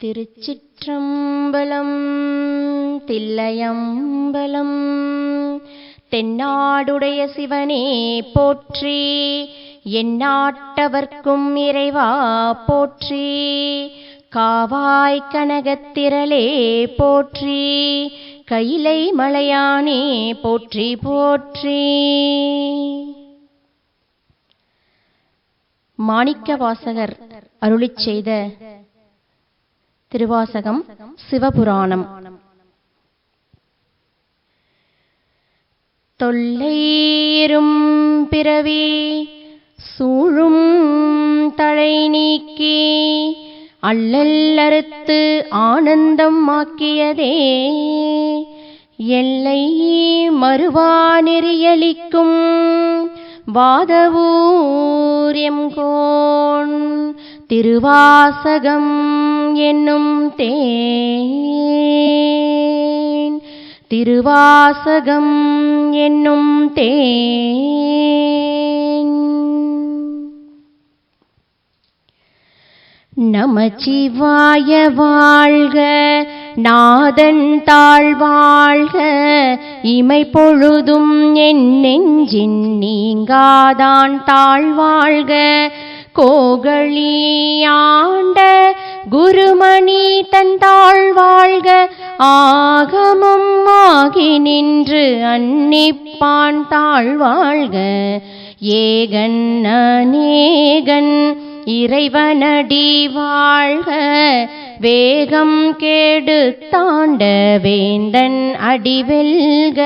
திருச்சிற்றம்பலம் தில்லையம்பலம் தென்னாடுடைய சிவனே போற்றி எந்நாட்டவர்க்கும் இறைவா போற்றி காவாய் கனகத்திரளே போற்றி கயிலை மலையானே போற்றி போற்றி. மாணிக்கவாசகர் அருளிச் செய்த திருவாசகம் சிவபுராணம். தொல்லையிரும் பிறவி சூழும் தழை நீக்கி அல்லல் ஆனந்தம் ஆக்கியதே. எல்லை மறுவா நெறியளிக்கும் வாதவூர் கோன் திருவாசகம் என்னும் தேன். திருவாசகம் என்னும் தேன். நமச்சிவாய வாழ்க நாதன் தாழ்வாழ்க இமை பொழுதும் என் நெஞ்சின் நீங்காதான் தாழ்வாழ்க கோகலியாண்ட குருமணி தன் தாழ்வாழ்க ஆகமம் ஆகி நின்று அன்னிப்பான் தாழ்வாழ்க ஏகன் அநேகன் இறைவனடி வாழ்க வேகம் கேடு தாண்ட வேந்தன் அடிவெல்க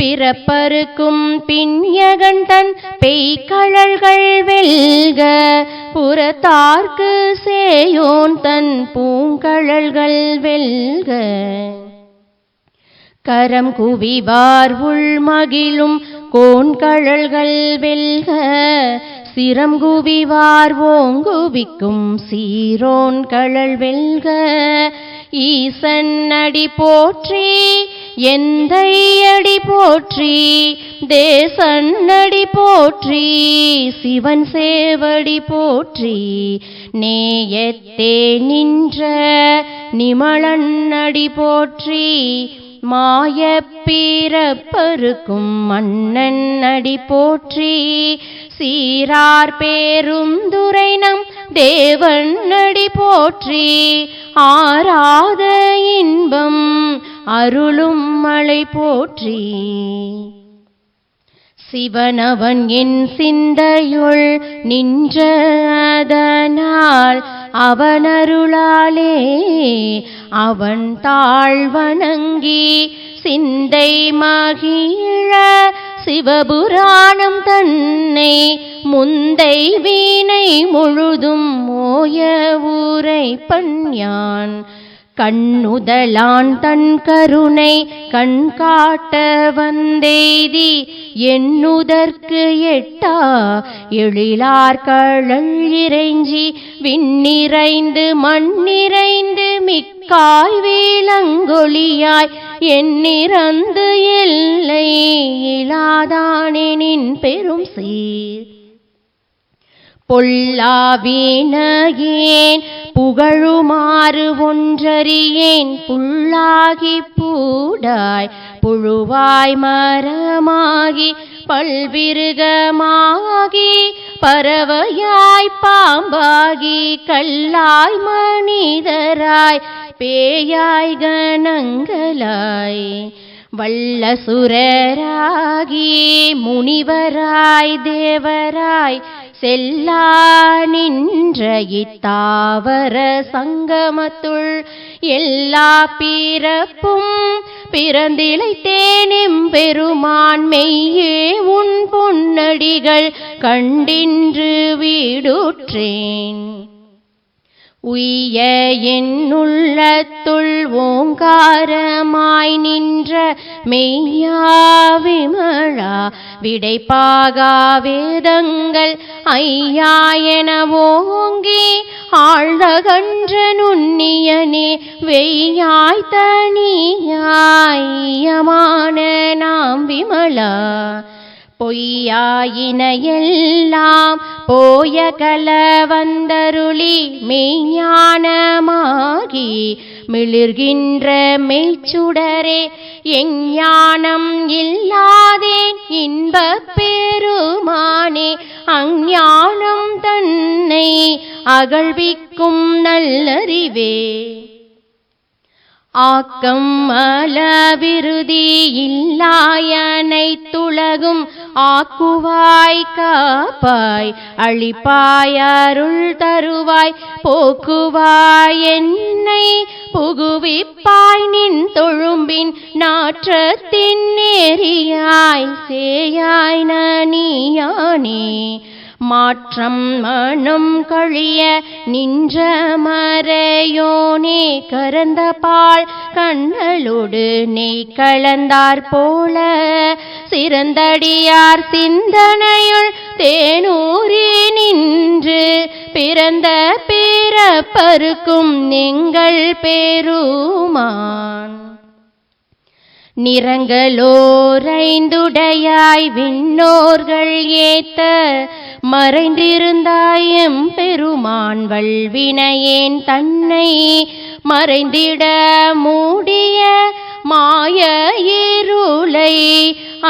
பிறப்பருக்கும் பின்யகன் தன் பெய்கழல்கள் வெல்க புறத்தார்க்கு சேயோன் தன் பூங்கழல்கள் வெல்க. கரம் குவிவார் உள்மகிழும் கோண்கழல்கள் வெல்க சிரம் குவிவார் ஓங்குவிக்கும் சீரோன் கழல் வெல்க. ஈசன் அடி போற்றி எந்தையடி போற்றி தேசன்னடி போற்றி சிவன் சேவடி போற்றி நேயத்தே நின்ற நிமளன்னடி போற்றி மாய பீரப்பருக்கும் மன்னன் அடி போற்றி சீரார் பேரும் துரைனம் தேவன் நடி போற்றி ஆராத இன்பம் அருளும் மழை போற்றி. சிவனவன் என் சிந்தையுள் நின்றதனால் அவனருளாலே அவன் தாழ்வணங்கி சிந்தை மகிழ சிவபுராணம் தன்னை முந்தை வீணை முழுதும் மோய ஊரை பண்யான். கண்ணுதலான் தன் கருணை கண்காட்ட வந்தேதி வந்தெய்தி எண்ணுதற்கு எட்டா? எழிலார் கழல் இறைஞ்சி விண்ணிறைந்து மண்ணிறைந்து மிக்காய் வேலங்கொழியாய் எண்ணிறந்து எல்லை இலாதானெனின் பெரும் சீர். பொல்லாவினகேன் புகழுமாறு ஒன்றறியேன் புல்லாகி பூடாய் புழுவாய் மரமாகி பல்விருகமாகி பறவையாய் பாம்பாகி கல்லாய் மனிதராய் பேயாய் கணங்களாய் வல்லசுரராகி முனிவராய் தேவராய் செல்லா நின்ற இத்தாவர சங்கமத்துள் எல்லா பிறப்பும் பிறந்திலைத்தேனும் பெருமான் மெய்யே உன் பொன்னடிகள் கண்டின்று வீடுற்றேன். உய என்னுள்ளத்துள் ஓங்காரமாய் நின்ற மெய்யா விமழா விடைப்பாகா வேதங்கள் ஐயா என ஓங்கி ஆழ்ந்தகன்ற நுண்ணியனே வெய்யாய் தனியாய் நாம் விமலா பொய்யாயின எல்லாம் போய கல வந்தருளி மெய்ஞானமாகி மிளிர்கின்ற மெய்ச்சுடரே எஞ்ஞானம் இல்லாதேன் இன்பப் பெருமானே அஞ்ஞானம் தன்னை அகழ்விக்கும் நல்லறிவே. ஆக்கம் அலவிருதி இல்லாயனை துலகும் ஆக்குவாய் காப்பாய் அழிப்பாய் அருள் தருவாய் போக்குவாய் என்னை புகுவிப்பாய் நின் தொழும்பின் நாற்றத்தின் நேரியாய் சேயாய் நனியானே. மாற்றம் மனம் கழிய நின்ற மறையோனே கரந்த பால் கண்ணலோடு நெய் கலந்தார் போல. சிறந்தடியார் சிந்தனையுள் தேனூரி நின்று பிறந்த பிறப்பருக்கும் நீங்கள் பெருமான். நிறங்களோரைந்துடையாய் விண்ணோர்கள் ஏத்த மறைந்திருந்தாய் எம் பெருமான் வல்வினையேன் தன்னை மறைந்திட மூடிய மாய இருளை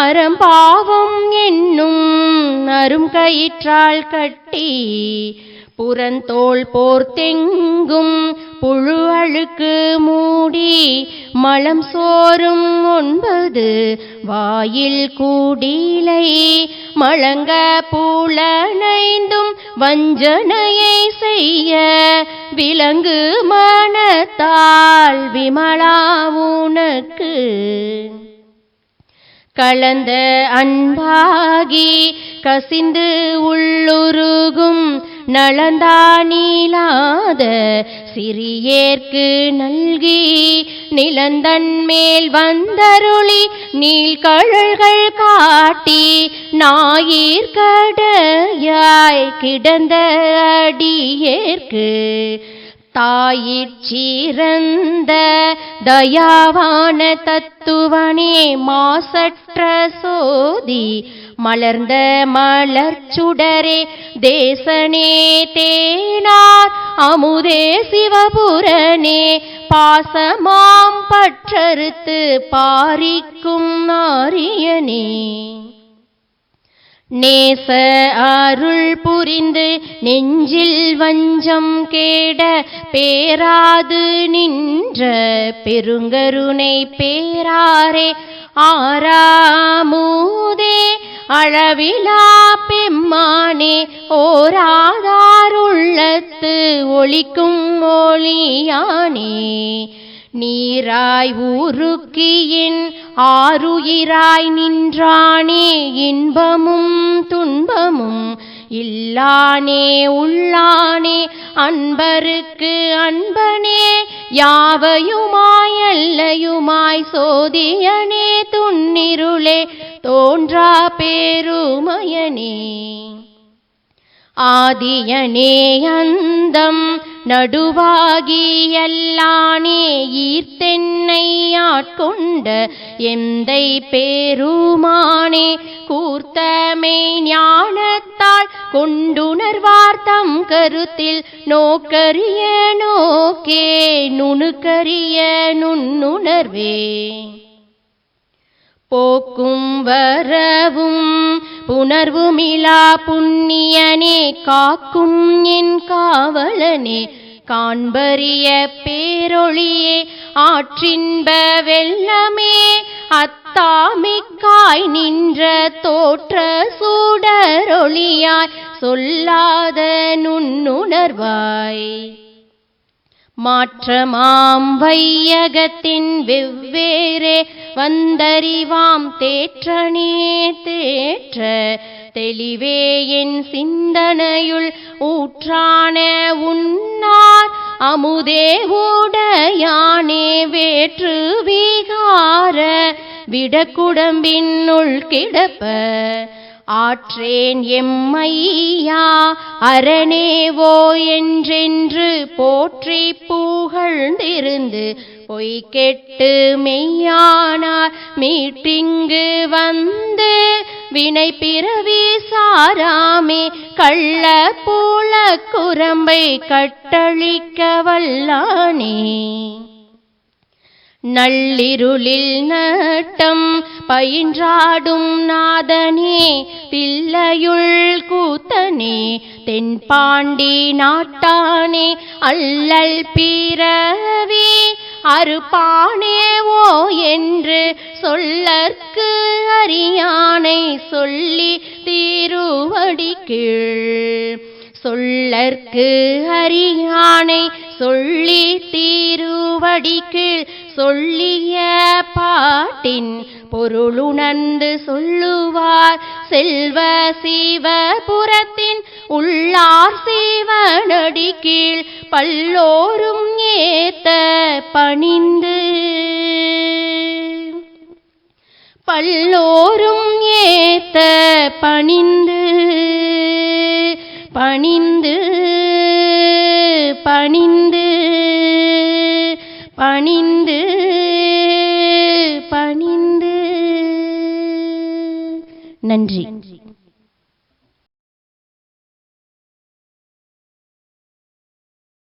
அறம்பாவம் என்னும் அரும் கயிற்றால் கட்டி புறந்தோள் போர்த்தெங்கும் புழு அழுக்கு மூடி மலம் சோறும் ஒன்பது வாயில் கூடிலை மழங்க புலனைந்தும் வஞ்சனையை செய்ய விலங்கு மனத்தால் விமலா உனக்கு. கலந்த அன்பாகி கசிந்து உள்ளுருகும் நலந்தானீலாத சிறியேற்கு நல்கி நிலந்தன் மேல் வந்தருளி நீள்கழல்கள் காட்டி நாயிற்கடையாய் கிடந்த அடியேற்கு தாயிற்சிறந்த தயாவான தத்துவனே மாசற்ற சோதி மலர்ந்த மலர்ச்சுடரே தேசனே தேனார் அமுதே சிவபுரனே பாசமாம் பற்றறுத்து பாரிக்கும் நாரியனே. நேச அருள் புரிந்து நெஞ்சில் வஞ்சம் கேட பேராது நின்ற பெருங்கருணை பேராரே. ஆராமூதே அளவிலா பெம்மானே ஓராதாருள்ளத்து ஒளிக்கும் ஒளியானே. நீராய் ஊருக்கியின் ஆறுயிராய் நின்றானே இன்பமும் துன்பமும். இல்லானே உள்ளானே அன்பருக்கு அன்பனே யாவையுமாய் அல்லையுமாய் சோதியனே துன்னிருளே தோன்றா பேருமயனே. ஆதியனே அந்தம் நடுவாகி எல்லானே ஈர்த்தென்னை ஆட்கொண்ட எந்தை பேருமானே கூர்த்தமே ஞானத்தால் கொண்டுணர்வார்த்தம் கருத்தில் நோக்கரிய நோக்கே நுணுக்கரிய நுண்ணுணர்வே. போக்கும் வரவும் புணர்வுமிலா புண்ணியனே காக்கும் என் காவலனே காண்பரிய பேரொளியே ஆற்றின்ப வெள்ளமே அத்தாமிக்காய் நின்ற தோற்ற சூடரொளியாய் சொல்லாத நுண்ணுணர்வாய். மாற்றமாம் வையகத்தின் வெவ்வேறே வந்தறிவாம் தேற்றனே தேற்ற தெளிவே என் சிந்தனையுள் ஊற்றான உன்னார் அமுதே உடையானே வேற்று விகார உள் கிடப்ப ஆற்றேன் எம்மையா அரணேவோ என்றென்று போற்றி புகழ்ந்திருந்து பொய் கெட்டு மெய்யானார். மீட்டிங்கு வந்து வினை பிறவி சாராமே கள்ள பூல குரம்பை கட்டளிக்க வல்லானே. நள்ளிருளில் நட்டம் பயின்றாடும் நாதனே தில்லையுள் கூத்தனே தென்பாண்டி நாட்டானே அல்லல் பிறவி அறுப்பானே ஓ என்று சொல்லற்கு அறியானை சொல்லி தீருவடி கீழ். சொல்லற்கு அறியானை சொல்லி தீருவடி கீழ் சொல்லிய பாட்டின் பொருளுணர்ந்து சொல்லுவார். செல்வ சிவபுரத்தின் உள்ளார் சிவனடி கீழ் பல்லோரும் ஏத்த பணிந்து. பல்லோரும் ஏத்த பணிந்து. பணிந்து பணிந்து பணிந்து பணிந்து. நன்றி.